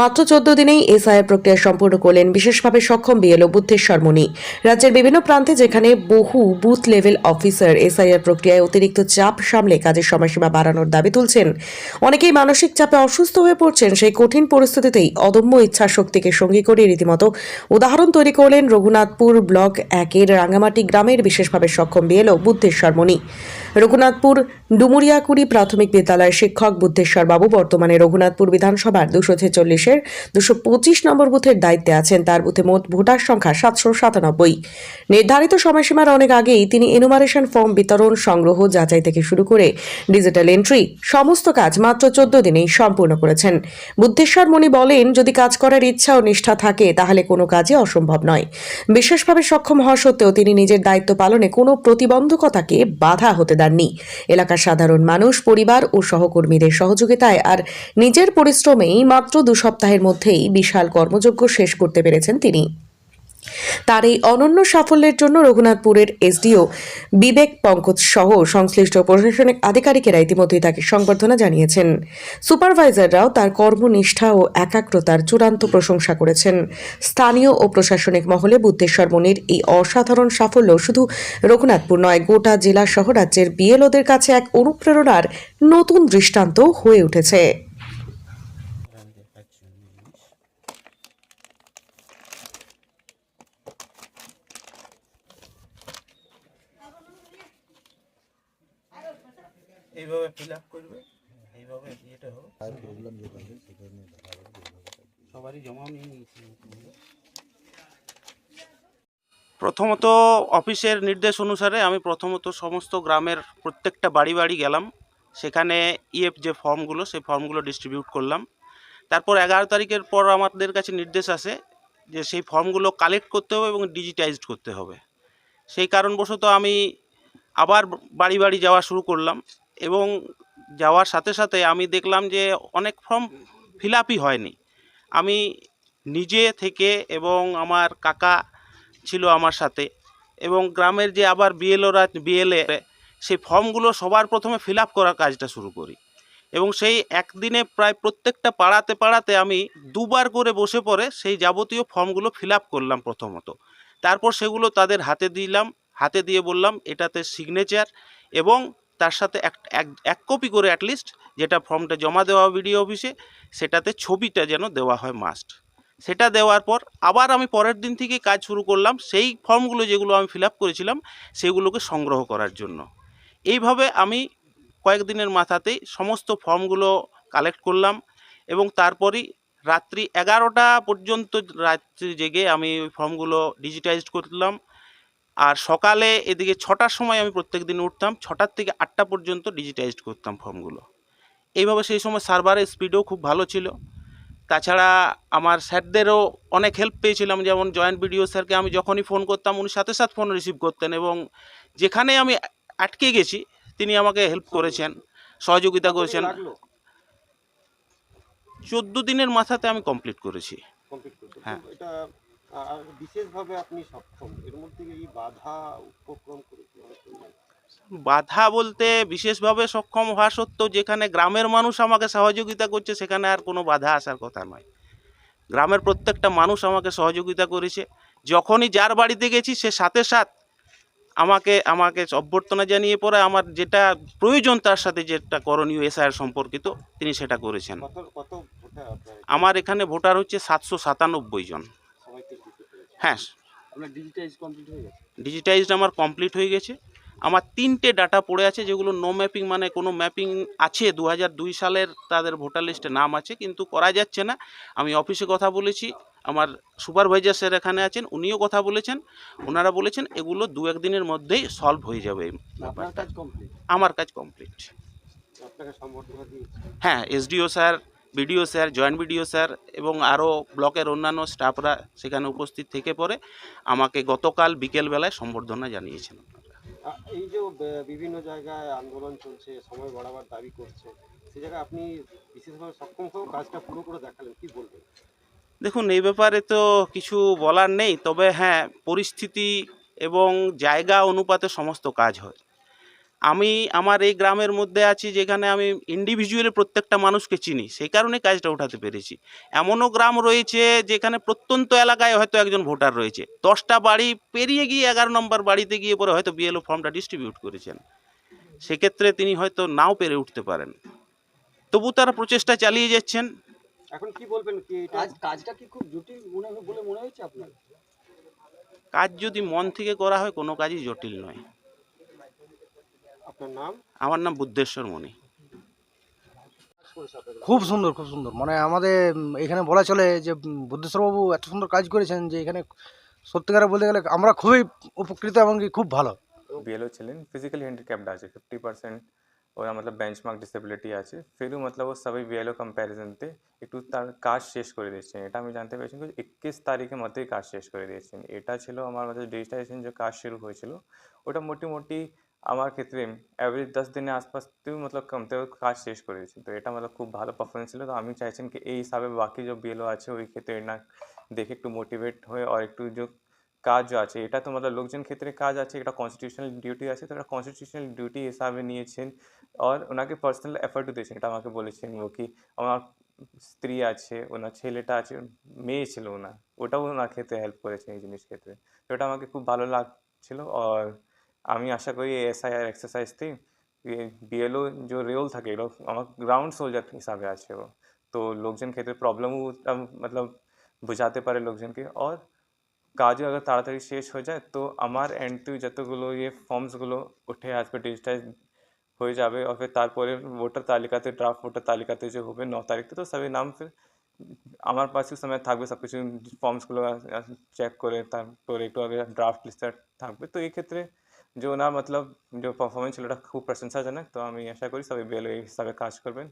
মাত্র চোদ্দ দিনেই এসআইআর প্রক্রিয়া সম্পূর্ণ করলেন, বিশেষভাবে সক্ষম বিএলও বুদ্ধেশ্বর মুনি। রাজ্যের বিভিন্ন প্রান্তে যেখানে বহু বুথ লেভেল অফিসার এসআইআর প্রক্রিয়ায় অতিরিক্ত চাপ সামলে কাজের সময়সীমা বাড়ানোর দাবি তুলছেন। অনেকেই মানসিক চাপে অসুস্থ হয়ে পড়ছেন, সেই কঠিন পরিস্থিতিতেই অদম্য ইচ্ছা শক্তিকে সঙ্গী করে রীতিমতো উদাহরণ তৈরি করলেন রঘুনাথপুর ব্লক একের রাঙ্গামাটি গ্রামের বিশেষভাবে সক্ষম বিএলও বুদ্ধেশ্বর মুনি। রঘুনাথপুর ডুমুরিয়াকুড়ি প্রাথমিক বিদ্যালয়ের শিক্ষক বুদ্ধেশ্বর বাবু বর্তমানে রঘুনাথপুর বিধানসভার দুশো ছেচল্লিশের দুশো পঁচিশ নম্বর বুথের দায়িত্বে আছেন। তার বুথে মোট ভোটার সংখ্যা সাতশো সাতানব্বই। নির্ধারিত সময়সীমার অনেক আগেই তিনি এনুমারেশন ফর্ম বিতরণ সংগ্রহ যাচাই থেকে শুরু করে ডিজিটাল এন্ট্রি সমস্ত কাজ মাত্র চোদ্দ দিনেই সম্পূর্ণ করেছেন। বুদ্ধেশ্বর মণি বলেন, যদি কাজ করার ইচ্ছা ও নিষ্ঠা থাকে, তাহলে কোনো কাজই অসম্ভব নয়। বিশেষভাবে সক্ষম হওয়া সত্ত্বেও তিনি নিজের দায়িত্ব পালনে কোনো প্রতিবন্ধকতাকে বাধা হতে দেননি। এলাকার সাধারণ মানুষ, পরিবার ও সহকর্মীদের সহযোগিতায় আর নিজের পরিশ্রমেই মাত্র দু সপ্তাহের মধ্যেই বিশাল কর্মযজ্ঞ শেষ করতে পেরেছেন তিনি। তার এই অনন্য সাফল্যের জন্য রঘুনাথপুরের এসডিও বিবেক পঙ্কজ সহ সংশ্লিষ্ট প্রশাসনিক আধিকারিকেরা ইতিমধ্যেই তাকে সংবর্ধনা জানিয়েছেন। সুপারভাইজাররাও তার কর্মনিষ্ঠা ও একাগ্রতার চূড়ান্ত প্রশংসা করেছেন। স্থানীয় ও প্রশাসনিক মহলে বুদ্ধেশ্বর মনির এই অসাধারণ সাফল্য শুধু রঘুনাথপুর নয়, গোটা জেলা সহ রাজ্যের বিএলওদের কাছে এক অনুপ্রেরণার নতুন দৃষ্টান্ত হয়ে উঠেছে। এইভাবে ফিল আপ করবে এইভাবে ইয়েটা হবে সবারই জমা নিয়ে নিয়েছি। প্রথমত অফিসের নির্দেশ অনুসারে আমি প্রথমত সমস্ত গ্রামের প্রত্যেকটা বাড়ি বাড়ি গেলাম। সেখানে ইএফ যে ফর্মগুলো সেই ফর্মগুলো ডিস্ট্রিবিউট করলাম। তারপর এগারো তারিখের পর আমাদের কাছে নির্দেশ আসে যে সেই ফর্মগুলো কালেক্ট করতে হবে এবং ডিজিটাইজড করতে হবে। সেই কারণবশত আমি আবার বাড়ি বাড়ি যাওয়া শুরু করলাম। এবং যাওয়ার সাথে সাথে আমি দেখলাম যে অনেক ফর্ম ফিল আপই হয়নি। আমি নিজে থেকে এবং আমার কাকা ছিল আমার সাথে এবং গ্রামের যে আবার বিএলওরা, বিএলএ সেই ফর্মগুলো সবার প্রথমে ফিল আপ করার কাজটা শুরু করি এবং সেই একদিনে প্রায় প্রত্যেকটা পাড়াতে পাড়াতে আমি দুবার করে বসে পড়ে সেই যাবতীয় ফর্মগুলো ফিল আপ করলাম প্রথমত। তারপর সেগুলো তাদের হাতে দিলাম, হাতে দিয়ে বললাম এটাতে সিগনেচার এবং তার সাথে এক, এক- কপি করে অ্যাটলিস্ট যেটা ফর্মটা জমা দেওয়া বিডিও অফিসে সেটাতে ছবিটা যেন দেওয়া হয় মাস্ট সেটা দেওয়ার পর আবার আমি পরের দিন থেকে কাজ শুরু করলাম, সেই ফর্মগুলো যেগুলো আমি ফিল করেছিলাম, সেগুলোকে সংগ্রহ করার জন্য। এইভাবে আমি কয়েকদিনের মাথাতেই সমস্ত ফর্মগুলো কালেক্ট করলাম এবং তারপরই রাত্রি এগারোটা পর্যন্ত রাত্রি জেগে আমি ওই ফর্মগুলো ডিজিটাইজড করলাম। আর সকালে এদিকে ছটার সময় আমি প্রত্যেক দিন উঠতাম ছটার থেকে আটটা পর্যন্ত ডিজিটাইজড করতাম ফর্মগুলো। এইভাবে সেই সময় সার্ভারের স্পিডও খুব ভালো ছিল। তাছাড়া আমার স্যারদেরও অনেক হেল্প পেয়েছিলাম যেমন জয়েন্ট বিডিও স্যারকে আমি যখনই ফোন করতাম উনি সাথে সাথে ফোন রিসিভ করতেন এবং যেখানে আমি আটকে গেছি তিনি আমাকে হেল্প করেছেন সহযোগিতা করেছেন। চোদ্দ দিনের মাথাতে আমি কমপ্লিট করেছি। হ্যাঁ। আর বিশেষভাবে আপনি সক্ষম। এর মধ্যে এই বাধা উপক্রম করে কীভাবে চলবেন? বাধা বলতে বিশেষভাবে সক্ষম হওয়া সত্ত্বেও যেখানে গ্রামের মানুষ আমাকে সহযোগিতা করছে সেখানে আর কোনো বাধা আসার কথা নয়। গ্রামের প্রত্যেকটা মানুষ আমাকে সহযোগিতা করেছে। যখনই যার বাড়িতে গেছি সে সাথে সাথ আমাকে আমাকে অভ্যর্থনা জানিয়ে পরে আমার যেটা প্রয়োজন তার সাথে যেটা করণীয় এসআইয়ের সম্পর্কিত তিনি সেটা করেছেন। আমার এখানে ভোটার হচ্ছে সাতশো সাতানব্বই জন। হ্যাঁ। আপনার ডিজিটাইজ কমপ্লিট হয়ে গেছে? ডিজিটাইজড আমার কমপ্লিট হয়ে গেছে। আমার তিনটে ডাটা পড়ে আছে যেগুলো নো ম্যাপিং মানে কোনো ম্যাপিং আছে। দু দুই সালের তাদের ভোটার লিস্টে নাম আছে কিন্তু করা যাচ্ছে না। আমি অফিসে কথা বলেছি আমার সুপারভাইজার স্যার এখানে আছেন উনিও কথা বলেছেন। ওনারা বলেছেন এগুলো দু একদিনের মধ্যেই সলভ হয়ে যাবে কাজ কমপ্লিট আমার কাজ কমপ্লিট হ্যাঁ SDO sir BDO sir joint BDO sir এবং আরও ব্লকের অন্যান্য স্টাফরা সেখানে উপস্থিত থেকে পরে আমাকে গতকাল বিকেলবেলায় সম্বর্ধনা জানিয়েছেন এই যে বিভিন্ন জায়গায় আন্দোলন চলছে সময় বাড়াবার দাবি করছে সেই জায়গায় আপনি বিশেষভাবে সক্ষম হয়েও কাজটা পুরো করে দেখালেন কি বলবেন? দেখুন এই ব্যাপারে তো কিছু বলার নেই তবে হ্যাঁ পরিস্থিতি এবং জায়গা অনুপাতে সমস্ত কাজ হয়। আমি আমার এই গ্রামের মধ্যে আছি যেখানে আমি ইন্ডিভিজুয়ালি প্রত্যেকটা মানুষকে চিনি সেই কারণে কাজটা উঠাতে পেরেছি। এমনও গ্রাম রয়েছে যেখানে প্রত্যন্ত এলাকায় হয়তো একজন ভোটার রয়েছে। দশটা বাড়ি পেরিয়ে গিয়ে এগারো নম্বর বাড়িতে গিয়ে পরে হয়তো বিএলও ফর্মটা ডিস্ট্রিবিউট করেছেন। সেক্ষেত্রে তিনি হয়তো নাও পেরে উঠতে পারেন। তবু তারা প্রচেষ্টা চালিয়ে যাচ্ছেন। এখন কি বলবেন কি কাজটা কি খুব জটিল মনে বলে মনে হয়েছে আপনার? কাজ যদি মন থেকে করা হয় কোনো কাজই জটিল নয়। আপনার নাম? আমার নাম বুদ্ধেশ্বর মণি খুব সুন্দর খুব সুন্দর। মানে আমাদের এখানে বলা চলে যে বুদ্ধেশ্বরবাবু এত সুন্দর কাজ করেছেন যে এখানে সত্যিকারে বলতে গেলে আমরা খুবই উপকৃত এবং কি খুব ভালো। বিএলও ছিলেন ফিজিক্যালি হ্যান্ডিক্যাপড আছে ফিফটি পার্সেন্ট ওরা মতলব বেঞ্চমার্ক ডিসেবিলিটি আছে। ফিরও মতলব ও সবাই বিএলও কম্প্যারিজনতে একটু তার কাজ শেষ করে দিয়েছেন। এটা আমি জানতে পেরেছি যে একুশ তারিখের মধ্যেই কাজ শেষ করে দিয়েছেন। এটা ছিল আমার মধ্যে ডিজিটাইজেশন যে কাজ শুরু হয়েছিল ওটা মোটামুটি আমার ক্ষেত্রে অ্যাভারেজ দশ দিনের আশপাশতেও মতলব কমতেও কাজ শেষ করে দিয়েছি তো এটা মতলব খুব ভালো পারফরমেন্স ছিল। তো আমি চাইছেন কি এই হিসাবে বাকি যে বিএলও আছে, ওই ক্ষেত্রে না দেখে একটু মোটিভেট হয়ে আর একটু যে কাজ আছে। এটা তো মতলব লোকজন ক্ষেত্রে কাজ আছে, এটা কনস্টিটিউশনাল ডিউটি আছে, তো এটা কনস্টিটিউশনাল ডিউটি হিসাবে নিয়েছেন আর ওনাকে পার্সোনাল এফার্টও দিয়েছেন। এটা আমাকে বলেছেন ও কি আমার স্ত্রী আছে, ওনার ছেলেটা আছে, মেয়ে ছিল ওনার। ওটাও ওনার ক্ষেত্রে হেল্প করেছে এই জিনিস ক্ষেত্রে। তো এটা আমাকে খুব ভালো লাগছিল আর আমি আশা করি এসআইআর এক্সারসাইজটি বিএলও যে রোল থাকে, এগুলো আমার গ্রাউন্ড সোলজার হিসাবে আছে ও। তো লোকজন ক্ষেত্রে প্রবলেমও মতলব বোঝাতে পারে লোকজনকে। আর কাজও আগে তাড়াতাড়ি শেষ হয়ে যায়, তো আমার এন্ড টু যতগুলো ইয়ে ফর্মসগুলো উঠে আসবে ডিজিটাইজ হয়ে যাবে আর ফের তারপরে ভোটার তালিকাতে ড্রাফট ভোটার তালিকাতে যে হবে ন তারিখ, তো সবই নাম ফের আমার পাশেও সময় থাকবে সব কিছু ফর্মসগুলো চেক করে তারপরে একটু আগে ড্রাফট লিস্টটা থাকবে। তো এই ক্ষেত্রে যে ওনার মতলব যে পারফরমেন্স ছিল ওটা খুব প্রশংসাজনক তো আমি আশা করি সবাই বেল এই হিসাবে কাজ করবেন